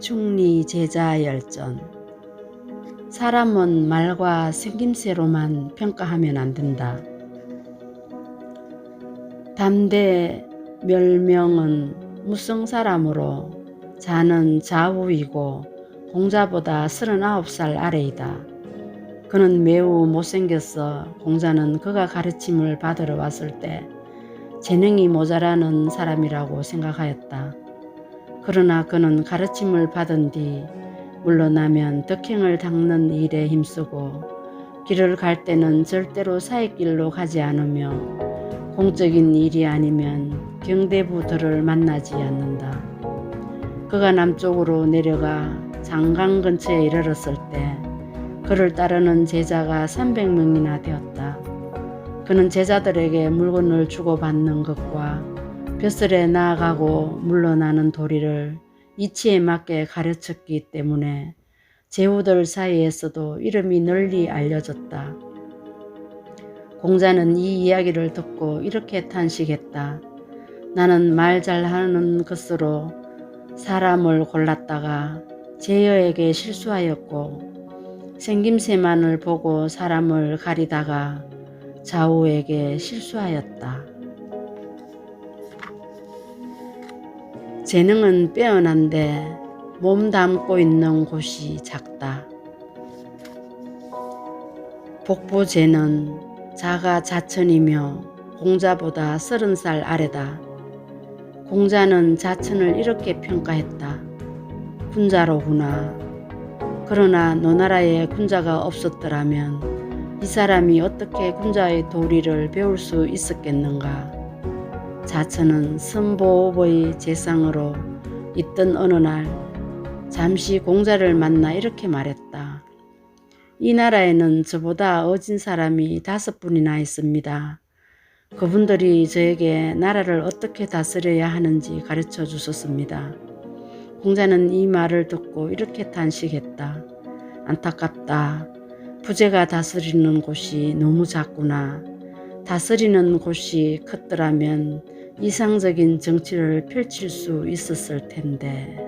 중리 제자 열전 사람은 말과 생김새로만 평가하면 안 된다. 담대 멸명은 무성 사람으로 자는 좌우이고 공자보다 39살 아래이다. 그는 매우 못생겼어 공자는 그가 가르침을 받으러 왔을 때 재능이 모자라는 사람이라고 생각하였다. 그러나 그는 가르침을 받은 뒤 물러나면 덕행을 닦는 일에 힘쓰고 길을 갈 때는 절대로 사익길로 가지 않으며 공적인 일이 아니면 경대부들을 만나지 않는다. 그가 남쪽으로 내려가 장강 근처에 이르렀을 때 그를 따르는 제자가 300명이나 되었다. 그는 제자들에게 물건을 주고받는 것과 벼슬에 나아가고 물러나는 도리를 이치에 맞게 가르쳤기 때문에 제후들 사이에서도 이름이 널리 알려졌다. 공자는 이 이야기를 듣고 이렇게 탄식했다. 나는 말 잘하는 것으로 사람을 골랐다가 제여에게 실수하였고 생김새만을 보고 사람을 가리다가 좌우에게 실수하였다. 재능은 빼어난데 몸 담고 있는 곳이 작다. 복부재는 자가 자천이며 공자보다 서른 살 아래다. 공자는 자천을 이렇게 평가했다. 군자로구나. 그러나 노나라에 군자가 없었더라면 이 사람이 어떻게 군자의 도리를 배울 수 있었겠는가? 자천은 선보업의 재상으로 있던 어느 날 잠시 공자를 만나 이렇게 말했다. 이 나라에는 저보다 어진 사람이 다섯 분이나 있습니다. 그분들이 저에게 나라를 어떻게 다스려야 하는지 가르쳐 주셨습니다. 공자는 이 말을 듣고 이렇게 탄식했다. 안타깝다. 부제가 다스리는 곳이 너무 작구나. 다스리는 곳이 컸더라면 이상적인 정치를 펼칠 수 있었을 텐데.